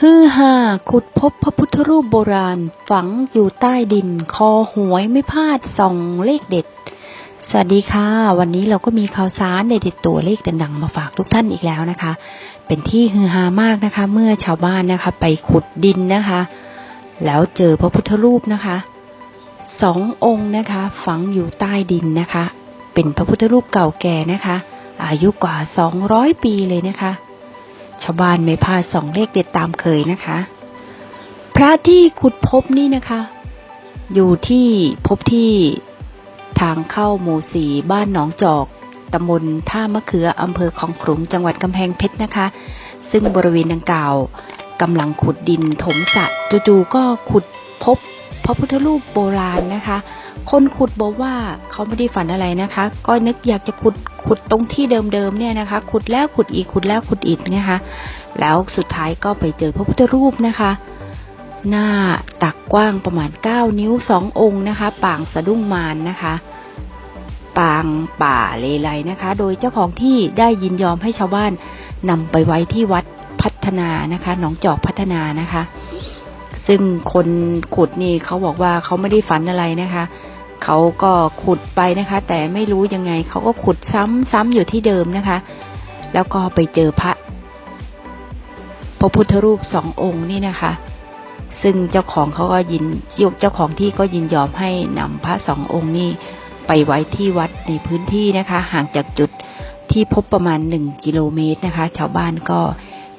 ฮือฮาขุดพบพระพุทธรูปโบราณ ฝังอยู่ใต้ดิน คอหวยไม่พลาดส่องเลขเด็ด สวัสดีค่ะ วันนี้เราก็มีข่าวสารเด็ดตัวเลขดังๆมาฝากทุกท่านอีกแล้วนะคะ เป็นที่ฮือฮามากนะคะ เมื่อชาวบ้านนะคะ ไปขุดดินนะคะ แล้วเจอพระพุทธรูปนะคะสององค์นะคะ ฝังอยู่ใต้ดินนะคะ เป็นพระพุทธรูปเก่าแก่นะคะ อายุกว่า 200 ปีเลยนะคะ ชาวบ้านไม่พลาดสองเลขเด็ดตามเคยนะคะ พระที่ขุดพบนี่นะคะ อยู่ที่พบที่ทางเข้าหมู่สี่บ้านหนองจอกตำบลท่ามะเขืออำเภอคลองขลุงจังหวัดกำแพงเพชรนะคะ ซึ่งบริเวณดังกล่าวกำลังขุดดินถมสระจู่ๆก็ขุดพบ พระพุทธรูปโบราณนะคะ คนขุดบอกว่าเขาไม่ได้ฝันอะไรนะคะ ก็นึกอยากจะขุดขุดตรงที่เดิมๆเนี่ยนะคะ ขุดแล้วขุดอีกขุดแล้วขุดอีกนะคะ แล้วสุดท้ายก็ไปเจอพระพุทธรูปนะคะ หน้าตักกว้างประมาณ 9 นิ้ว 2 องค์นะคะ ปางสะดุ้งมารนนะคะปางป่าเลไลนะคะ โดยเจ้าของที่ได้ยินยอมให้ชาวบ้านนำไปไว้ที่วัดพัฒนานะคะ หนองจอกพัฒนานะคะ ซึ่งคนขุดนี่เขาบอกว่าเขาไม่ได้ฝันอะไรนะคะ เขาก็ขุดไปนะคะ แต่ไม่รู้ยังไงเขาก็ขุดซ้ำๆอยู่ที่เดิมนะคะ แล้วก็ไปเจอพระพระพุทธรูปสององค์นี่นะคะ ซึ่งเจ้าของเขาก็ยินยกเจ้าของที่ก็ยินยอมให้นำพระสององค์นี้ไปไว้ที่วัดในพื้นที่นะคะ ห่างจากจุดที่พบประมาณหนึ่งกิโลเมตรนะคะ ชาวบ้านก็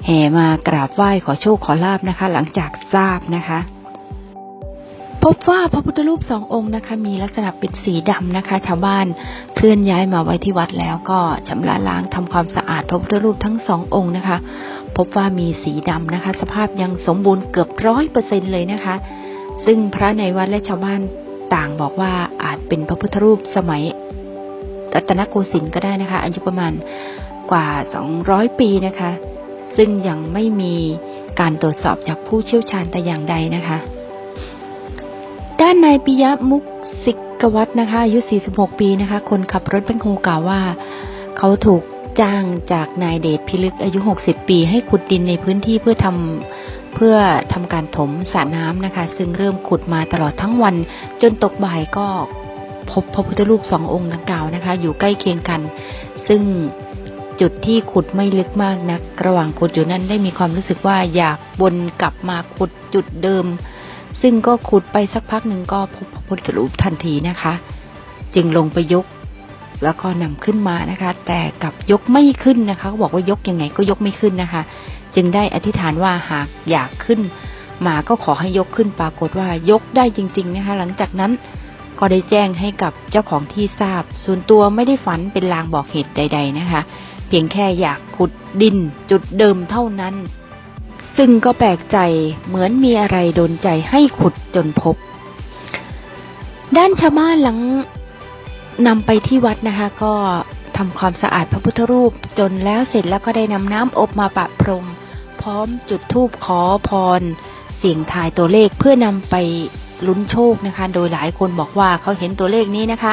แห่มากราบไหว้ขอโชคขอลาบนะคะ หลังจากทราบนะคะ พบว่าพระพุทธรูปสององค์นะคะ มีลักษณะเป็นสีดำนะคะ ชาวบ้านเคลื่อนย้ายมาไว้ที่วัดแล้วก็ชำระล้างทำความสะอาดพระพุทธรูปทั้งสององค์นะคะ พบว่ามีสีดำนะคะ สภาพยังสมบูรณ์เกือบร้อยเปอร์เซ็นเลยนะคะ ซึ่งพระในวัดและชาวบ้านต่างบอกว่าอาจเป็นพระพุทธรูปสมัยรัตนโกสินทร์ก็ได้นะคะอายุประมาณกว่า 200 ปีนะคะ ซึ่งยังไม่มีการตรวจสอบจากผู้เชี่ยวชาญแต่อย่างใดนะคะ ด้านนายปิยะมุกสิกวัฒนะคะอายุ 46 ปีนะคะ คนขับรถแบงโฮกล่าวว่า เขาถูกจ้างจากนายเดชพิลึกอายุ 60 ปี ให้ขุดดินในพื้นที่เพื่อทำเพื่อทำการถมสระน้ำนะคะ ซึ่งเริ่มขุดมาตลอดทั้งวัน จนตกบ่ายก็พบพระพุทธรูปสององค์ดังกล่าวนะคะ อยู่ใกล้เคียงกัน ซึ่ง จุดที่ขุดไม่ลึกมากนัก ระหว่างขุดอยู่นั้นได้มีความรู้สึกว่าอยากวนกลับมาขุดจุดเดิม ซึ่งก็ขุดไปสักพักหนึ่งก็พบพระพุทธรูปทันทีนะคะ จึงลงไปยก แล้วก็นำขึ้นมานะคะ แต่กับยกไม่ขึ้นนะคะเขาบอกว่ายกยังไงก็ยกไม่ขึ้นนะคะ จึงได้อธิษฐานว่าหากอยากขึ้นมาก็ขอให้ยกขึ้นปรากฏว่ายกได้จริง ๆนะคะ หลังจากนั้นก็ได้แจ้งให้กับเจ้าของที่ทราบ ส่วนตัวไม่ได้ฝันเป็นลางบอกเหตุใด ๆนะคะ เพียงแค่อยากขุดดินจุดเดิมเท่านั้น ซึ่งก็แปลกใจเหมือนมีอะไรโดนใจให้ขุดจนพบ ด้านชาวบ้านหลังนำไปที่วัดนะคะ ก็ทำความสะอาดพระพุทธรูปจนแล้วเสร็จแล้วก็ได้นำน้ำอบมาปะพรม พร้อมจุดธูปขอพร เสียงทายตัวเลขเพื่อนำไปลุ้นโชคนะคะ โดยหลายคนบอกว่าเขาเห็นตัวเลขนี้นะคะ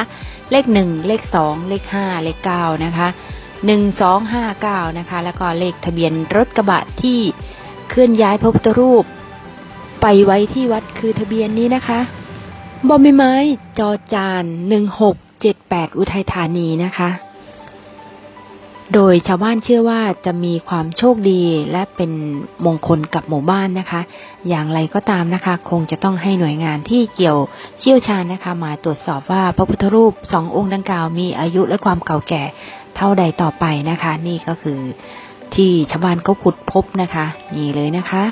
เลขหนึ่งเลขสองเลขห้าเลขเก้านะคะ หนึ่งสองห้าเก้านะคะ แล้วก็เลขทะเบียนรถกระบะที่เคลื่อนย้ายพระพุทธรูป ไปไว้ที่วัดคือทะเบียนนี้นะคะบอมไม้ จอจานหนึ่งหกเจ็ดแปดอุทัยธานีนะคะ โดยชาวบ้านเชื่อว่าจะมีความโชคดีและเป็นมงคลกับหมู่บ้านนะคะ อย่างไรก็ตามนะคะ คงจะต้องให้หน่วยงานที่เกี่ยวเชี่ยวชาญนะคะ มาตรวจสอบว่าพระพุทธรูปสององค์ดังกล่าวมีอายุและความเก่าแก่ เท่าใดต่อไปนะคะ นี่ก็คือที่ชาวบ้านเขาขุดพบนะคะ นี่เลยนะคะ